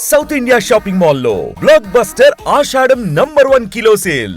South India shopping మాల్లో blockbuster Ashadham number one kilo sale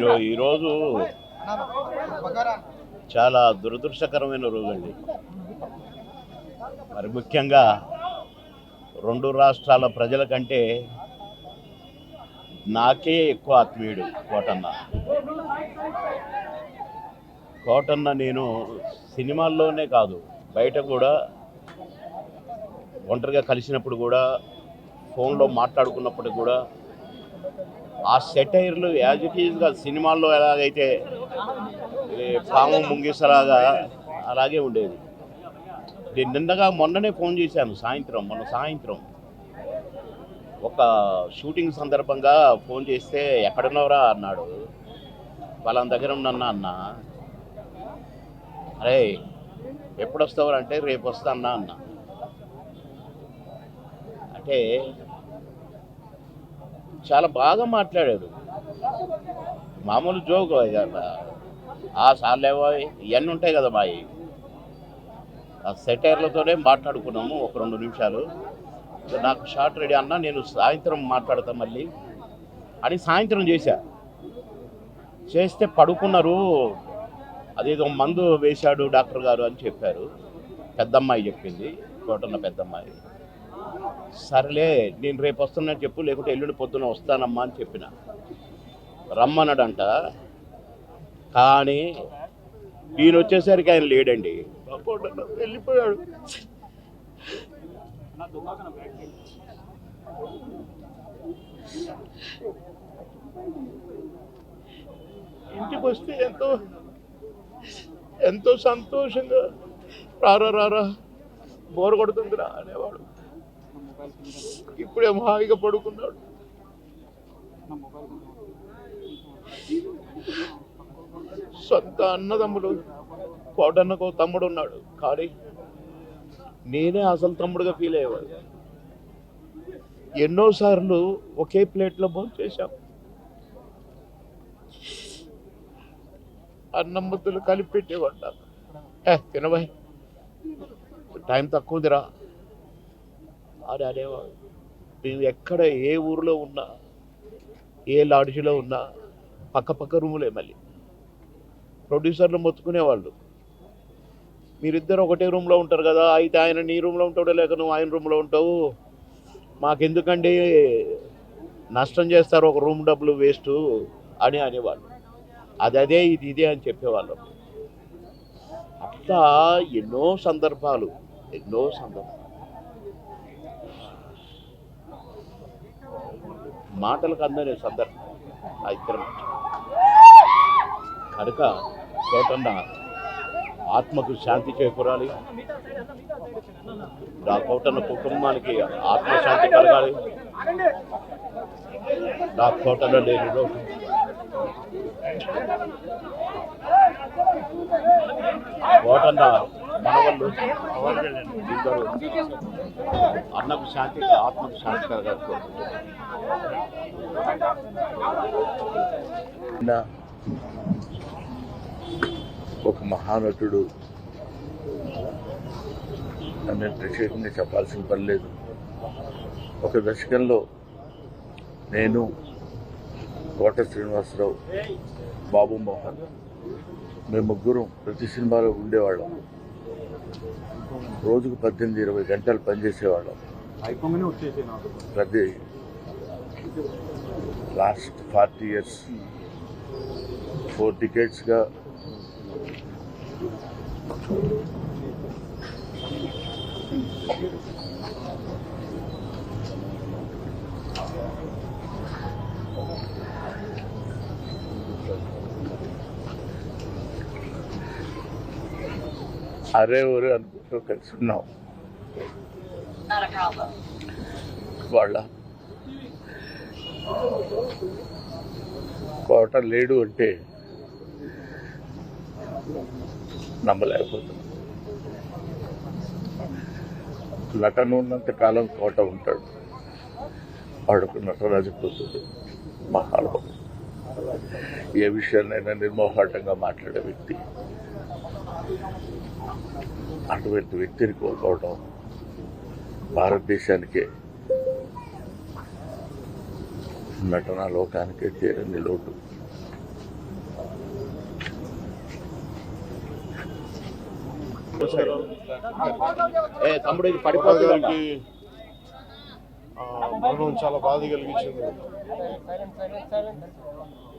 ఈరో ఈరోజు చాలా దురదృష్టకరమైన రోజండి. మరి ముఖ్యంగా రెండు రాష్ట్రాల ప్రజల కంటే నాకే ఎక్కువ ఆత్మీయుడు కోటన్న. కోటన్న నేను సినిమాల్లోనే కాదు బయట కూడా ఒంటరిగా కలిసినప్పుడు కూడా ఫోన్లో మాట్లాడుకున్నప్పుడు కూడా ఆ సెటైర్లు యాజ్ ఇట్ ఈజ్గా సినిమాల్లో ఎలాగైతే పాము ముంగిసలాగా అలాగే ఉండేది. నేను నిన్నగా మొన్ననే ఫోన్ చేశాను సాయంత్రం మొన్న సాయంత్రం. ఒక షూటింగ్ సందర్భంగా ఫోన్ చేస్తే ఎక్కడున్నావురా? అన్నాడు. వాళ్ళ దగ్గర ఉన్నన్నా అన్న అరే ఎప్పుడు వస్తావు అంటే రేపు వస్తా అన్నా అన్న. అంటే చాలా బాగా మాట్లాడాడు. మామూలు జోక్ ఆ సార్లేవో ఇవన్నీ ఉంటాయి కదా మాయి. ఆ సెటైర్లతోనే మాట్లాడుకున్నాము ఒక రెండు నిమిషాలు. నాకు షార్ట్ రెడీ అన్నా నేను సాయంత్రం మాట్లాడతా మళ్ళీ అని సాయంత్రం చేశా. చేస్తే పడుకున్నారు. అదేదో మందు వేశాడు డాక్టర్ గారు అని చెప్పారు. పెద్దమ్మాయి చెప్పింది. కోటన్న పెద్దమ్మాయి. సరేలే నేను రేపు వస్తున్నా చెప్పు లేకుంటే ఎల్లుండి పొద్దున వస్తానమ్మా అని చెప్పిన. రమ్మన్నాడంట. కానీ ఈయన వచ్చేసరికి ఆయన లేడండి. వెళ్ళిపోయాడు. ఇంటికి వస్తే ఎంతో ఎంతో సంతోషంగా రారా రారా బోర్ కొడుతుందిరా అనేవాడు. ఇప్పుడేమో హాయిగా పడుకున్నాడు. సొంత అన్నదమ్ముడు కోటన్నకు తమ్ముడు ఉన్నాడు. కానీ నేనే అసలు తమ్ముడుగా ఫీల్ అయ్యేవాడు. ఎన్నోసార్లు ఒకే ప్లేట్లో భోజనం చేశాం అన్నం ముద్దలు కలిపి పెట్టేవాడు నాకు ఏ తినబాయ్ టైం తక్కువదిరా. అని అనేవాడు మేము ఎక్కడ ఏ ఊరిలో ఉన్నా ఏ లాడ్జిలో ఉన్నా పక్క పక్క రూములే మళ్ళీ. ప్రొడ్యూసర్లు మొత్తుకునేవాళ్ళు. మీరిద్దరు ఒకటే రూమ్లో ఉంటారు కదా అయితే ఆయన నీ రూమ్లో ఉంటాడో లేక నువ్వు ఆయన రూమ్లో ఉంటావు? మాకెందుకండి నష్టం చేస్తారు ఒక రూమ్ డబ్బులు వేస్ట్ అని అనేవాళ్ళు. అది అదే ఇది ఇదే అని చెప్పేవాళ్ళం. అట్లా ఎన్నో సందర్భాలు ఎన్నో సందర్భాలు. మాటలకు అందరి సందర్భం ఆ ఇద్దరం కనుక కోటన్న ఆత్మకు శాంతి చేకూరాలి. నా కోటన్న కుటుంబానికి ఆత్మశాంతి కలగాలి. నా కోటన్న లేని లోటు కోటన్న మనవాళ్ళు ఇద్దరు అన్నకు శాంతి ఆత్మకు శాంతి కలగాలి ఒక మహానటుడు అని ప్రత్యేకంగా చెప్పాల్సిన పని లేదు. ఒక దశకంలో నేను కోట శ్రీనివాసరావు బాబు మోహన్ మేము ముగ్గురం ప్రతి సినిమాలో ఉండేవాళ్ళం. రోజుకు పద్దెనిమిది ఇరవై గంటలు పనిచేసేవాళ్ళం. ప్రతి లాస్ట్ ఫార్టీ ఇయర్స్ ఫోర్ టికెట్స్గా అరే ఒరే అనుకుంటూ కలిసి ఉన్నాం. వాళ్ళ కోట లేడు అంటే నమ్మలేకపోతున్నాం నటన ఉన్నంత కాలం కోట ఉంటాడు. వాడుకు నటరాజు కూతుడు మహానుభావుడు. ఏ విషయాన్నైనా నిర్మోహాటంగా మాట్లాడే వ్యక్తి. అటువంటి వ్యక్తిని కోల్పోవడం భారతదేశానికే నటన లోకానికే తీరని లోటు. ఏ తమ్ముడు ఇది ఆ, మరణం చాలా బాధ కలిగించింది.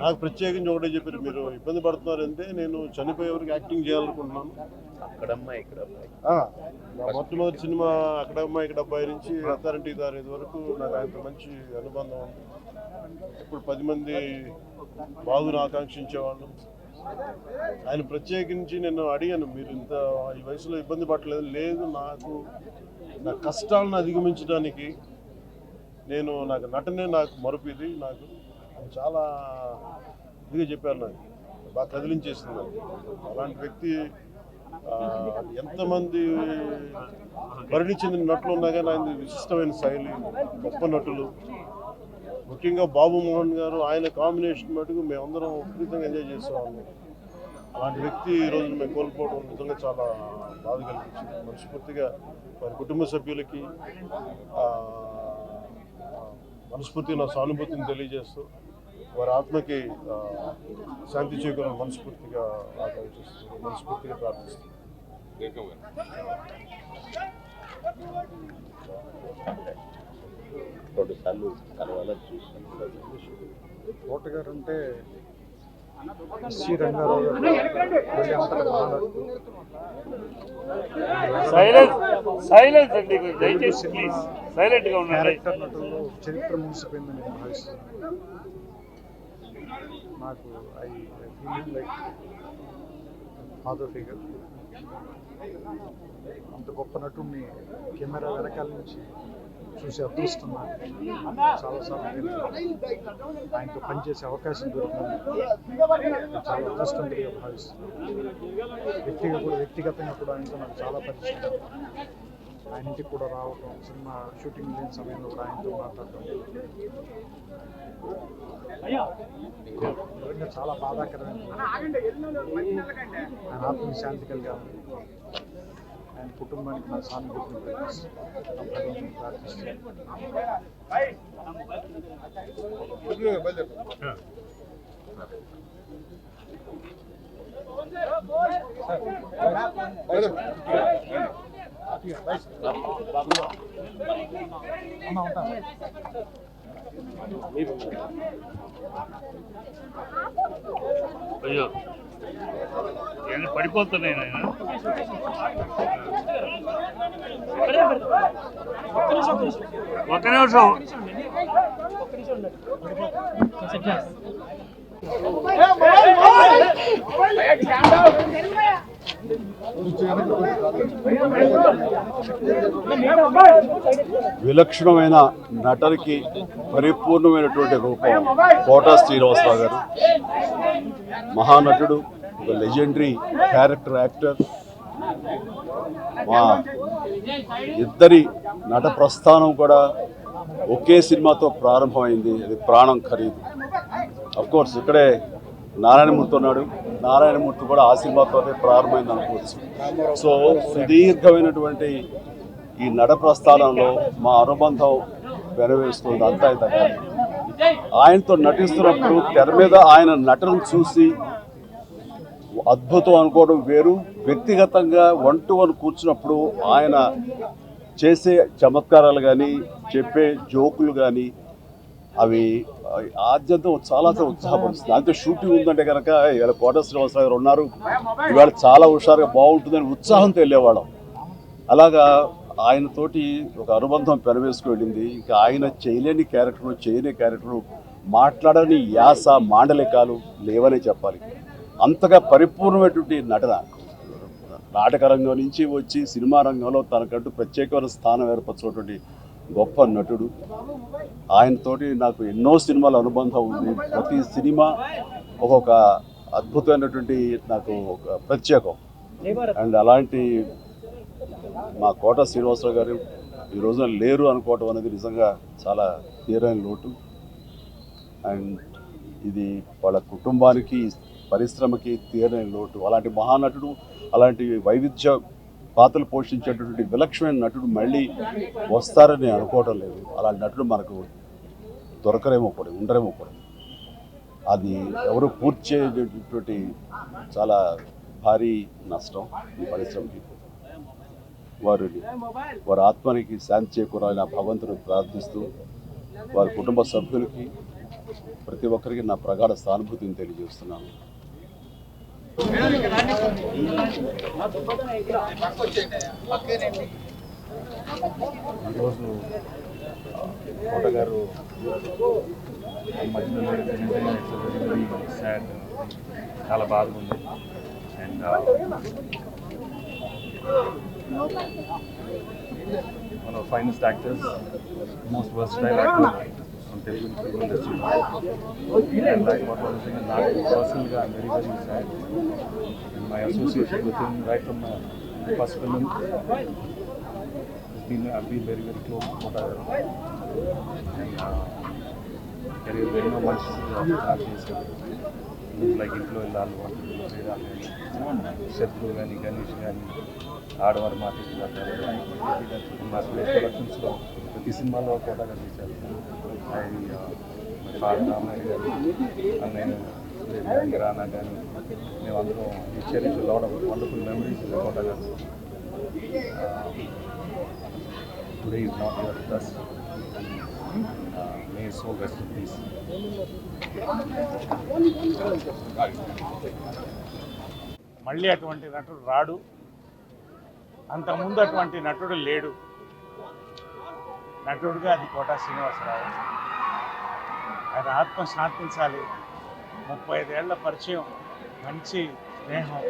నాకు ప్రత్యేకించి ఒకటే చెప్పారు మీరు ఇబ్బంది పడుతున్నారంటే నేను చనిపోయేవరకు యాక్టింగ్ చేయాలనుకుంటున్నాను. అక్కడమ్మా ఇక్కడమ్మా ఆ, నా మొట్టమొదటి సినిమా అక్కడ అమ్మాయి ఇక్కడ అబ్బాయి నుంచి అథారిటీ దారేది వరకు నాకు ఆయనతో మంచి అనుబంధం ఉంది. ఇప్పుడు పది మంది బాగుని ఆకాంక్షించేవాళ్ళు. ఆయన ప్రత్యేకించి నేను అడిగాను మీరు ఇంత ఈ వయసులో ఇబ్బంది పడలేదు లేదు నాకు నా కష్టాలను అధిగమించడానికి నేను నాకు నటనే నాకు మరుపు ఇది నాకు చాలా ఇదిగా చెప్పారు నాకు. బాగా కదిలించేసింది నాకు. అలాంటి వ్యక్తి ఎంతమంది పరిణి చెందిన నటులు ఉన్నా కానీ ఆయన విశిష్టమైన శైలి గొప్ప నటులు. ముఖ్యంగా బాబు మోహన్ గారు ఆయన కాంబినేషన్ మటుకు మేమందరం విపరీతంగా ఎంజాయ్ చేసేవాళ్ళం. అలాంటి వ్యక్తి ఈ రోజు మేము కోల్పోవడం నిజంగా చాలా బాధ కలిగించింది. మనస్ఫూర్తిగా వారి కుటుంబ సభ్యులకి ఆ, మనస్ఫూర్తిగా నా సానుభూతిని తెలియజేస్తూ వారి ఆత్మకి శాంతి చేకూరని మనస్ఫూర్తిగా ఆకాంక్షిస్తూ మనస్ఫూర్తిగా ప్రార్థిస్తున్నాను రెండు సార్లు కలవాలని చూసాను కోటగారు అంటే గారు. సైలెన్స్ సైలెన్స్ అండి దయచేసి ప్లీజ్. సైలెంట్గా ఉండండి. క్యారెక్టర్ నటుల్లో చరిత్ర ముగిసిపోయిందని నేను భావిస్తున్నాను. నాకు I feel like father figure అంత గొప్ప నటుడిని కెమెరా వెనకాల నుంచి చూసి అదృష్టం నాకు చాలాసార్లు ఆయనతో పనిచేసే అవకాశం దొరికింది. చాలా అదృష్టంగా భావిస్తున్నాను. వ్యక్తిగా కూడా వ్యక్తిగతంగా కూడా ఆయనతో నాకు చాలా పరిచయం. ఆయన ఇంటికి కూడా రావటం సినిమా షూటింగ్ లేని సమయంలో కూడా ఆయనతో మాట్లాడటం నిజంగా చాలా బాధాకరమైన ఆయన ఆత్మ శాంతి కలిగాలి ఆయన కుటుంబానికి నా సానుభూతిని ప్రకటిస్తూ ఆ అయ్యో. ఏమైనా పడిపోతున్నాయి ఒక్క నిమిషం. ఒక్క నిమిషం విలక్షణమైన నటనకి పరిపూర్ణమైనటువంటి రూపం కోటా శ్రీనివాసరావు గారు. మహానటుడు ఒక లెజెండరీ క్యారెక్టర్ యాక్టర్ మా ఇద్దరి నట ప్రస్థానం కూడా ఒకే సినిమాతో ప్రారంభమైంది. అది ప్రాణం ఖరీదు. అఫ్కోర్స్ ఇక్కడే నారాయణమూర్తి ఉన్నాడు. నారాయణమూర్తి కూడా ఆశీర్వాదంతో ప్రారంభమైంది అనుకోవచ్చు. సో సుదీర్ఘమైనటువంటి ఈ నడ ప్రస్థానంలో మా అనుబంధం వెనవేస్తుంది అంతా ఇంత ఆయనతో నటిస్తున్నప్పుడు తెర మీద ఆయన నటన చూసి అద్భుతం అనుకోవడం వేరు. వ్యక్తిగతంగా వన్ టు వన్ కూర్చున్నప్పుడు ఆయన చేసే చమత్కారాలు కానీ చెప్పే జోకులు కానీ అవి ఆద్యంతం చాలా చాలా ఉత్సాహపరుస్తుంది షూటింగ్ ఉందంటే కనుక ఇవాళ కోట శ్రీనివాసరావు గారు ఉన్నారు. ఇవాళ చాలా హుషారుగా బాగుంటుందని ఉత్సాహంతో వెళ్ళేవాళ్ళం. అలాగా ఆయనతోటి ఒక అనుబంధం పెనవేసుకు వెళ్ళింది. ఇంకా ఆయన చేయలేని క్యారెక్టర్ చేయని క్యారెక్టర్ మాట్లాడని యాస మాండలికాలు లేవనే చెప్పాలి. అంతగా పరిపూర్ణమైనటువంటి నటన. నాటక రంగం నుంచి వచ్చి సినిమా రంగంలో తనకంటూ ప్రత్యేకమైన స్థానం ఏర్పరచుకున్నటువంటి గొప్ప నటుడు. ఆయనతోటి నాకు ఎన్నో సినిమాల అనుబంధం ఉంది. ప్రతి సినిమా ఒక్కొక్క అద్భుతమైనటువంటి నాకు ఒక ప్రత్యేకం. అండ్ అలాంటి మా కోట శ్రీనివాసరావు గారు ఈ రోజున లేరు అనుకోవటం అనేది నిజంగా చాలా తీరని లోటు. అండ్ ఇది వాళ్ళ కుటుంబానికి పరిశ్రమకి తీరని లోటు. అలాంటి మహానటుడు అలాంటి వైవిధ్య పాత్రలు పోషించేటటువంటి విలక్షణమైన నటుడు మళ్ళీ వస్తారని నేను అనుకోవటం లేదు. అలాంటి నటుడు మనకు దొరకరేమో కూడా ఉండరేమో కూడా అది ఎవరు పూర్తి చేయటువంటి చాలా భారీ నష్టం ఈ పరిశ్రమకి. వారిని వారి ఆత్మనికి శాంతి చేకూరాలని ఆ భగవంతుని ప్రార్థిస్తూ వారి కుటుంబ సభ్యులకి ప్రతి ఒక్కరికి నా ప్రగాఢ సానుభూతిని తెలియజేస్తున్నాను. ఈరోజు కోట గారు మధ్యలో సార్ చాలా బాధగా ఉంది and one of finest actors most versatile actor మన Telugu film industry and like what was thing నాకు పర్సనల్గా I'm very very sad and my association with him right from first film been I've been very very close to Kota and uh, career ఎన్నో మంచి సినిమాలు చేశారు like ఇంట్లో వెళ్ళాలి వంటలు చేయడాలు కానీ శత్రువు కానీ గణేష్ కానీ ఆడవారి మాట మా స్పేస్ ప్రొడక్షన్స్లో ప్రతి సినిమాలో కోట కనిపించారు అది ఫాదర్ రామయ్య గారు అన్నయ్య సురేష్ రానా కానీ మేమందరం cherish lot of wonderful memories Kota garu today is not your with may so best please మళ్ళీ అటువంటి నటుడు రాడు. అంతకుముందు అటువంటి నటుడు లేడు. నటుడుగా అది కోటా శ్రీనివాసరావు. ఆయన ఆత్మ శాంతించాలి ముప్పై ఐదేళ్ళ పరిచయం మంచి స్నేహం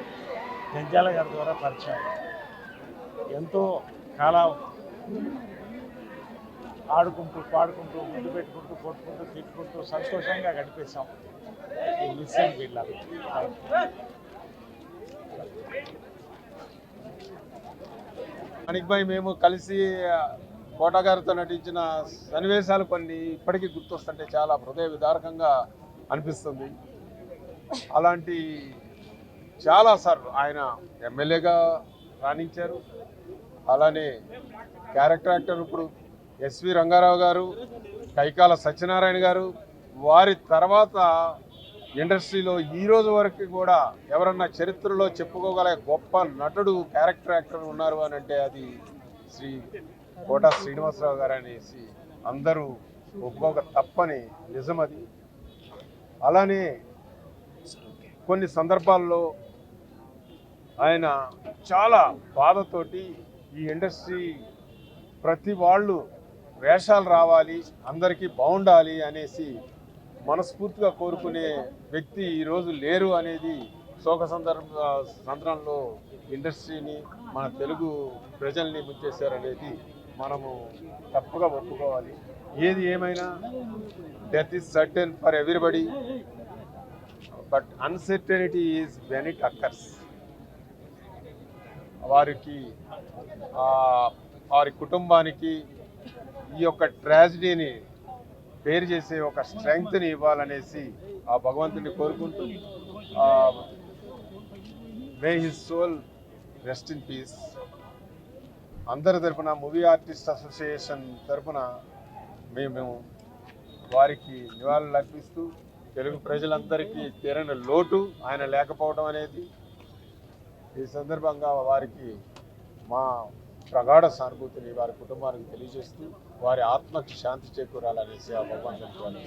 జంజాల గారి ద్వారా పరిచయం. ఎంతో కాలం ఆడుకుంటూ పాడుకుంటూ ముందు పెట్టుకుంటూ కొట్టుకుంటూ తిట్టుకుంటూ సంతోషంగా గడిపేశాం. ఈ మిస్సింగ్ వీళ్ళ అనిక్ భాయ్ మేము కలిసి కోట గారితో నటించిన సన్నివేశాలు కొన్ని ఇప్పటికీ గుర్తొస్తుంటే చాలా హృదయ విదారకంగా అనిపిస్తుంది. అలాంటి చాలా సార్లు ఆయన ఎమ్మెల్యేగా రాణించారు. అలానే క్యారెక్టర్ యాక్టర్ ఇప్పుడు ఎస్వి రంగారావు గారు కైకాల సత్యనారాయణ గారు వారి తర్వాత ఇండస్ట్రీలో ఈ రోజు వరకు కూడా ఎవరన్నా చరిత్రలో చెప్పుకోగల గొప్ప నటుడు క్యారెక్టర్ యాక్టర్ ఉన్నారు అని అంటే అది శ్రీ కోట శ్రీనివాసరావు గారు అనేసి అందరూ ఒప్పుకోక తప్పని నిజమది. అలానే కొన్ని సందర్భాల్లో ఆయన చాలా బాధతోటి ఈ ఇండస్ట్రీ ప్రతి వాళ్ళు వేషాలు రావాలి అందరికీ బాగుండాలి అనేసి మనస్ఫూర్తిగా కోరుకునే వ్యక్తి ఈరోజు లేరు అనేది శోక సందర్భ సందర్భంలో ఇండస్ట్రీని మన తెలుగు ప్రజల్ని ముంచేశారనేది మనము తప్పుగా ఒప్పుకోవాలి. ఏది ఏమైనా death is certain for everybody but uncertainty is when it occurs వారికి వారి కుటుంబానికి ఈ యొక్క ట్రాజిడీని పేరు చేసే ఒక స్ట్రెంగ్త్ని ఇవ్వాలనేసి ఆ భగవంతుని కోరుకుంటూ may his soul rest in peace అందరి తరఫున మూవీ ఆర్టిస్ట్ అసోసియేషన్ తరపున మేము వారికి నివాళులు అర్పిస్తూ తెలుగు ప్రజలందరికీ తీరని లోటు ఆయన లేకపోవడం అనేది ఈ సందర్భంగా వారికి మా ప్రగాఢ సానుభూతిని వారి కుటుంబానికి తెలియజేస్తూ వారి ఆత్మకి శాంతి చేకూరాలనేసి ఆ భగవంతుని